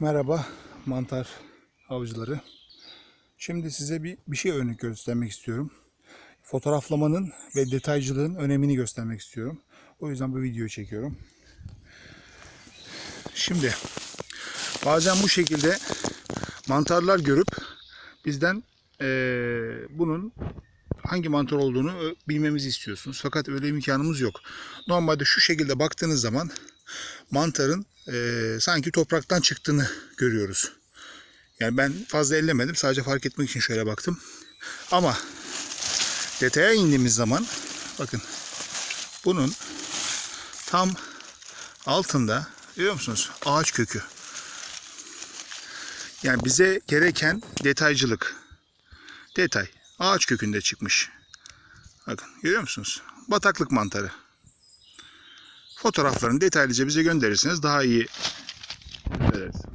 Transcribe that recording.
Merhaba mantar avcıları. Şimdi size bir, bir şey örnek göstermek istiyorum. Fotoğraflamanın ve detaycılığın önemini göstermek istiyorum. O yüzden bu videoyu çekiyorum. Şimdi bazen bu şekilde mantarlar görüp bizden eee, bunun hangi mantar olduğunu bilmemizi istiyorsunuz. Fakat öyle imkanımız yok. Normalde şu şekilde baktığınız zaman mantarın eee, sanki topraktan çıktığını görüyoruz. Yani ben fazla ellemedim. Sadece fark etmek için şöyle baktım. Ama detaya indiğimiz zaman bakın bunun tam altında görüyor musunuz? Ağaç kökü. Yani bize gereken detaycılık. Detay. Ağaç kökünde çıkmış. Bakın görüyor musunuz? Bataklık mantarı. Fotoğraflarını detaylıca bize gönderirseniz daha iyi Evet.